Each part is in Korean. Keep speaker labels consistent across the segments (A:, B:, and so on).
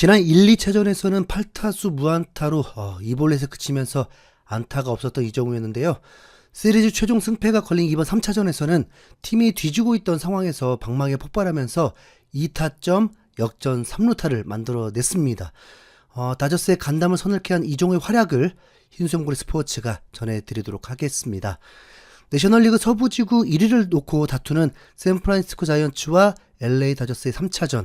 A: 지난 1, 2차전에서는 8타수 무안타로 어, 이볼넷에 그치면서 안타가 없었던 이정우였는데요. 시리즈 최종 승패가 걸린 이번 3차전에서는 팀이 뒤지고 있던 상황에서 방망이에 폭발하면서 2타점 역전 3루타를 만들어냈습니다. 어, 다저스의 간담을 서늘케 한 이종우의 활약을 흰수염고리 스포츠가 전해드리도록 하겠습니다. 내셔널리그 서부지구 1위를 놓고 다투는 샌프란시스코 자이언츠와 LA 다저스의 3차전.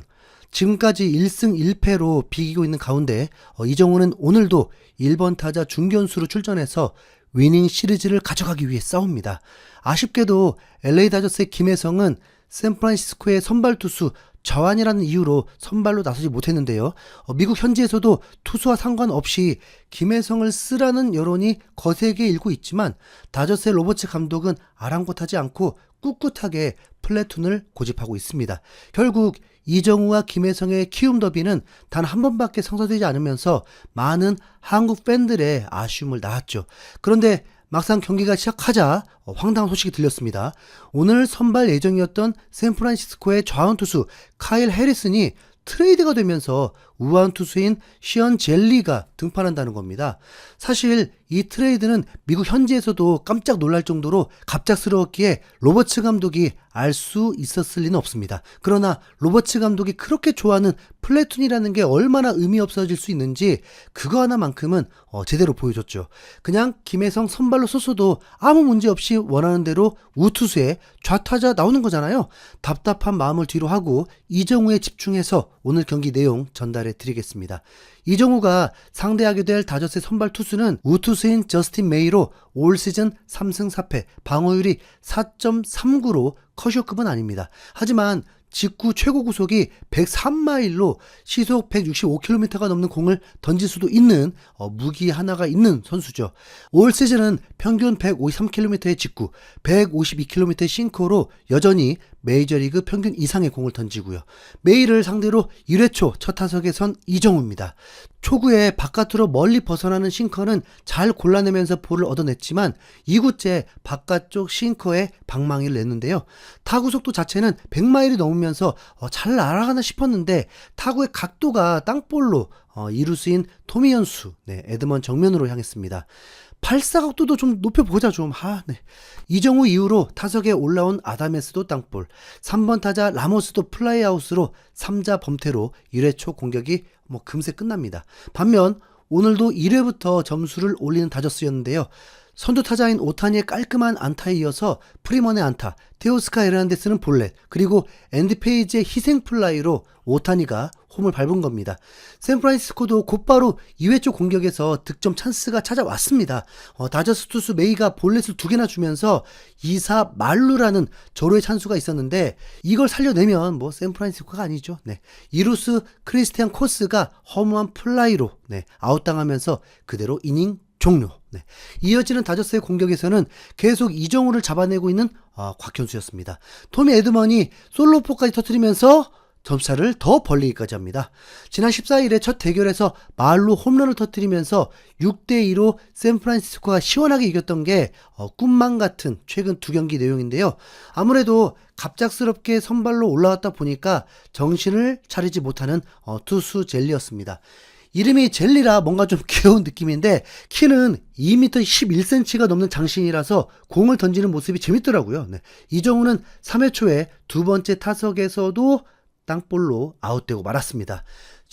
A: 지금까지 1승 1패로 비기고 있는 가운데 어, 이정우는 오늘도 1번 타자 중견수로 출전해서 위닝 시리즈를 가져가기 위해 싸웁니다. 아쉽게도 LA 다저스의 김혜성은 샌프란시스코의 선발 투수 저환이라는 이유로 선발로 나서지 못했는데요. 어, 미국 현지에서도 투수와 상관없이 김혜성을 쓰라는 여론이 거세게 일고 있지만 다저스의 로버츠 감독은 아랑곳하지 않고 꿋꿋하게 플래툰을 고집하고 있습니다. 결국 이정우와 김혜성의 키움 더비는 단 한 번밖에 성사되지 않으면서 많은 한국 팬들의 아쉬움을 낳았죠. 그런데 막상 경기가 시작하자 어, 황당한 소식이 들렸습니다. 오늘 선발 예정이었던 샌프란시스코의 좌완 투수 카일 해리슨이 트레이드가 되면서 우완 투수인 시언 젤리가 등판한다는 겁니다. 사실 이 트레이드는 미국 현지에서도 깜짝 놀랄 정도로 갑작스러웠기에 로버츠 감독이 알 수 있었을 리는 없습니다. 그러나 로버츠 감독이 그렇게 좋아하는 플래툰이라는 게 얼마나 의미 없어질 수 있는지 그거 하나만큼은 어, 제대로 보여줬죠. 그냥 김혜성 선발로 썼어도 아무 문제 없이 원하는 대로 우투수에 좌타자 나오는 거잖아요. 답답한 마음을 뒤로 하고 이정우에 집중해서 오늘 경기 내용 전달해 드리겠습니다. 이정우가 상대하게 될 다저스의 선발 투수는 우투수인 저스틴 메이로 올 시즌 3승 4패, 방어율이 4.39로 커쇼급은 아닙니다. 하지만 직구 최고 구속이 103마일로 시속 165km가 넘는 공을 던질 수도 있는 어, 무기 하나가 있는 선수죠. 올 시즌은 평균 153km의 직구, 152km의 싱커로 여전히 메이저리그 평균 이상의 공을 던지고요. 메이를 상대로 1회 초 첫 타석에 선 이정우입니다. 초구에 바깥으로 멀리 벗어나는 싱커는 잘 골라내면서 볼을 얻어냈지만 2구째 바깥쪽 싱커에 방망이를 냈는데요. 타구 속도 자체는 100마일이 넘으면서 어, 잘 날아가나 싶었는데 타구의 각도가 땅볼로 어, 이루스인 토미연수 네, 에드먼 정면으로 향했습니다. 발사각도도 좀 높여보자 좀. 아, 네. 이정우 이후로 타석에 올라온 아다메스도 땅볼, 3번 타자 라모스도 플라이아웃으로 3자 범퇴로 1회 초 공격이 뭐 금세 끝납니다. 반면 오늘도 1회부터 점수를 올리는 다저스였는데요. 선두 타자인 오타니의 깔끔한 안타에 이어서 프리먼의 안타, 테오스카 에르난데스는 볼넷, 그리고 앤디 페이지의 희생 플라이로 오타니가 홈을 밟은 겁니다. 샌프란시스코도 곧바로 2회 초 공격에서 득점 찬스가 찾아왔습니다. 어, 다저스 투수 메이가 볼넷을 두 개나 주면서 2사 말루라는 절호의 찬스가 있었는데 이걸 살려내면 뭐 샌프란시스코가 아니죠. 네. 이루스 크리스티안 코스가 허무한 플라이로 네, 아웃당하면서 그대로 이닝 종료. 네. 이어지는 다저스의 공격에서는 계속 이정우를 잡아내고 있는 아, 곽현수였습니다. 토미 에드먼이 솔로포까지 터뜨리면서 점차를 더 벌리기까지 합니다. 지난 14일에 첫 대결에서 말로 홈런을 터뜨리면서 6대2로 샌프란시스코가 시원하게 이겼던 게 어, 꿈만 같은 최근 두 경기 내용인데요. 아무래도 갑작스럽게 선발로 올라왔다 보니까 정신을 차리지 못하는 어, 투수 젤리였습니다. 이름이 젤리라 뭔가 좀 귀여운 느낌인데 키는 2m 11cm가 넘는 장신이라서 공을 던지는 모습이 재밌더라고요. 네. 이정우는 3회 초에 두 번째 타석에서도 땅볼로 아웃되고 말았습니다.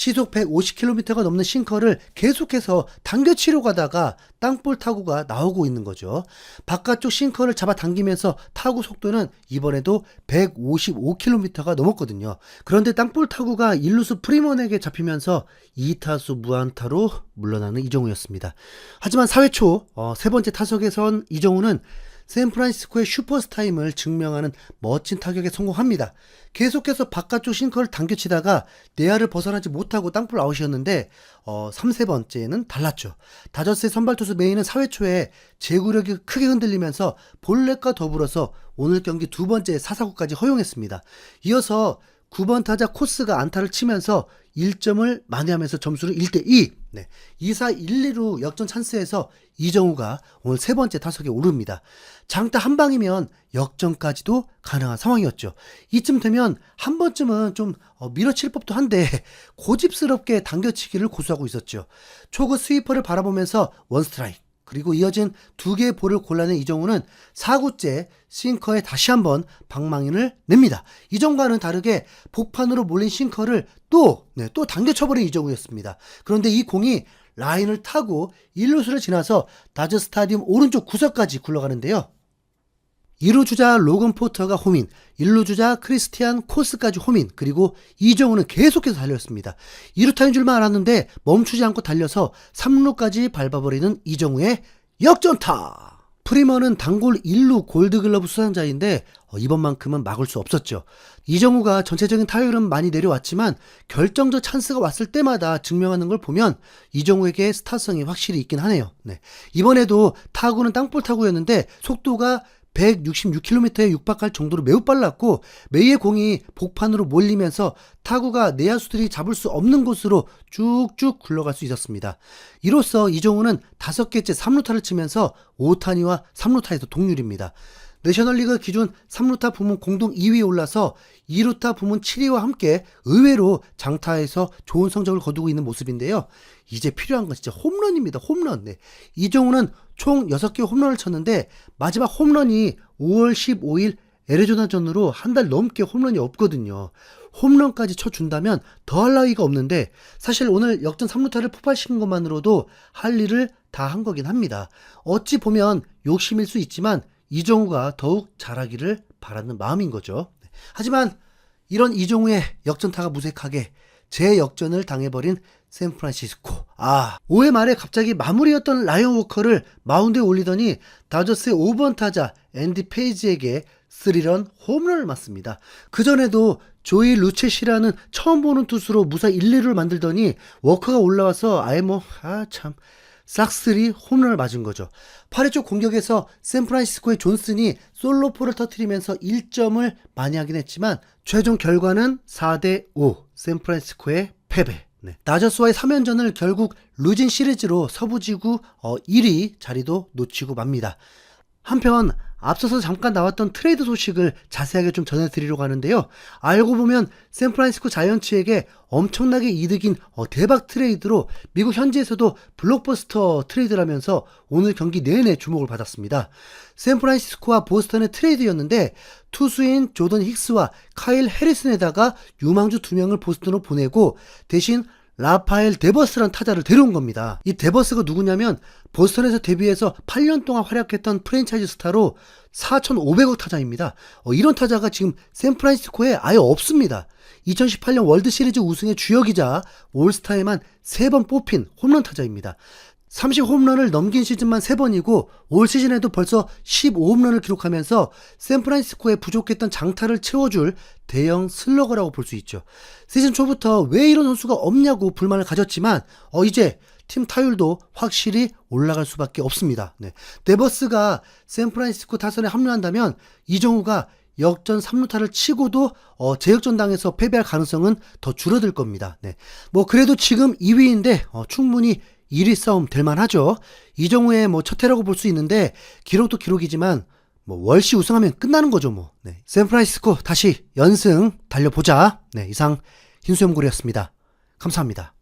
A: 시속 150km가 넘는 싱커를 계속해서 당겨치려 가다가 땅볼 타구가 나오고 있는 거죠. 바깥쪽 싱커를 잡아 당기면서 타구 속도는 이번에도 155km가 넘었거든요. 그런데 땅볼 타구가 일루수 프리먼에게 잡히면서 2타수 무안타로 물러나는 이정우였습니다. 하지만 4회 초, 어, 세 번째 타석에 선 이정우는 샌프란시스코의 슈퍼스타임을 증명하는 멋진 타격에 성공합니다. 계속해서 바깥쪽 싱커를 당겨치다가 내야를 벗어나지 못하고 땅볼 아웃이었는데 어, 3세 번째는 달랐죠. 다저스의 선발 투수 메이는 4회 초에 제구력이 크게 흔들리면서 볼넷과 더불어서 오늘 경기 두 번째 사사구까지 허용했습니다. 이어서 9번 타자 코스가 안타를 치면서 1점을 만회하면서 점수를 1대 2 네. 2사 1, 2루 역전 찬스에서 이정우가 오늘 세 번째 타석에 오릅니다. 장타 한 방이면 역전까지도 가능한 상황이었죠. 이쯤 되면 한 번쯤은 좀 어, 밀어칠 법도 한데 고집스럽게 당겨치기를 고수하고 있었죠. 초구 스위퍼를 바라보면서 원스트라이크 그리고 이어진 두 개의 볼을 골라낸 이정우는 4구째 싱커에 다시 한번 방망이를 냅니다. 이전과는 다르게 복판으로 몰린 싱커를 또, 네, 또 당겨쳐버린 이정우였습니다. 그런데 이 공이 라인을 타고 1루수를 지나서 다저 스타디움 오른쪽 구석까지 굴러가는데요. 2루 주자 로건 포터가 홈인, 1루 주자 크리스티안 코스까지 홈인, 그리고 이정우는 계속해서 달렸습니다. 2루타인 줄만 알았는데 멈추지 않고 달려서 3루까지 밟아버리는 이정우의 역전타! 프리머는 단골 1루 골드글러브 수상자인데 어, 이번만큼은 막을 수 없었죠. 이정우가 전체적인 타율은 많이 내려왔지만 결정적 찬스가 왔을 때마다 증명하는 걸 보면 이정우에게 스타성이 확실히 있긴 하네요. 네. 이번에도 타구는 땅볼 타구였는데 속도가 166km에 육박할 정도로 매우 빨랐고 메이의 공이 복판으로 몰리면서 타구가 내야수들이 잡을 수 없는 곳으로 쭉쭉 굴러갈 수 있었습니다. 이로써 이정우는 다섯 개째 3루타를 치면서 5타니와 3루타에서 동률입니다. 내셔널리그 기준 3루타 부문 공동 2위에 올라서 2루타 부문 7위와 함께 의외로 장타에서 좋은 성적을 거두고 있는 모습인데요. 이제 필요한 건 진짜 홈런입니다. 홈런. 네. 이정우는 총 6개 홈런을 쳤는데 마지막 홈런이 5월 15일 애리조나전으로 한 달 넘게 홈런이 없거든요. 홈런까지 쳐준다면 더할 나위가 없는데 사실 오늘 역전 3루타를 폭발시킨 것만으로도 할 일을 다 한 거긴 합니다. 어찌 보면 욕심일 수 있지만 이정우가 더욱 잘하기를 바라는 마음인 거죠. 하지만 이런 이정우의 역전타가 무색하게 재역전을 당해버린 샌프란시스코. 아, 5회 말에 갑자기 마무리였던 라이언 워커를 마운드에 올리더니 다저스의 5번 타자 앤디 페이지에게 스리런 홈런을 맞습니다. 그전에도 조이 루체시라는 처음 보는 투수로 무사 1, 2루를 만들더니 워커가 올라와서 아예 뭐, 아, 참. 싹쓸이 홈런을 맞은 거죠. 8회 초 공격에서 샌프란시스코의 존슨이 솔로포를 터트리면서 1점을 많이 하긴 했지만 최종 결과는 4대 5 샌프란시스코의 패배. 네. 다저스와의 3연전을 결국 루진 시리즈로 서부지구 어, 1위 자리도 놓치고 맙니다. 한편 앞서서 잠깐 나왔던 트레이드 소식을 자세하게 좀 전해드리려고 하는데요. 알고 보면 샌프란시스코 자이언츠에게 엄청나게 이득인 어, 대박 트레이드로 미국 현지에서도 블록버스터 트레이드라면서 오늘 경기 내내 주목을 받았습니다. 샌프란시스코와 보스턴의 트레이드였는데 투수인 조던 힉스와 카일 해리슨에다가 유망주 두 명을 보스턴으로 보내고 대신 라파엘 데버스란 타자를 데려온 겁니다. 이 데버스가 누구냐면 보스턴에서 데뷔해서 8년 동안 활약했던 프랜차이즈 스타로 4,500억 타자입니다. 어, 이런 타자가 지금 샌프란시스코에 아예 없습니다. 2018년 월드 시리즈 우승의 주역이자 올스타에만 3번 뽑힌 홈런 타자입니다. 30 홈런을 넘긴 시즌만 3번이고 올 시즌에도 벌써 15 홈런을 기록하면서 샌프란시스코에 부족했던 장타를 채워줄 대형 슬러거라고 볼 수 있죠. 시즌 초부터 왜 이런 선수가 없냐고 불만을 가졌지만 어 이제 팀 타율도 확실히 올라갈 수밖에 없습니다. 네. 데버스가 샌프란시스코 타선에 합류한다면 이정우가 역전 3루타를 치고도 어, 재역전 당해서 패배할 가능성은 더 줄어들 겁니다. 네. 뭐 그래도 지금 2위인데 어, 충분히 1위 싸움 될 만하죠. 이정우의 뭐 첫해라고 볼 수 있는데 기록도 기록이지만 뭐 월시 우승하면 끝나는 거죠 뭐. 네. 샌프란시스코 다시 연승 달려보자. 네 이상 흰수염고리였습니다. 감사합니다.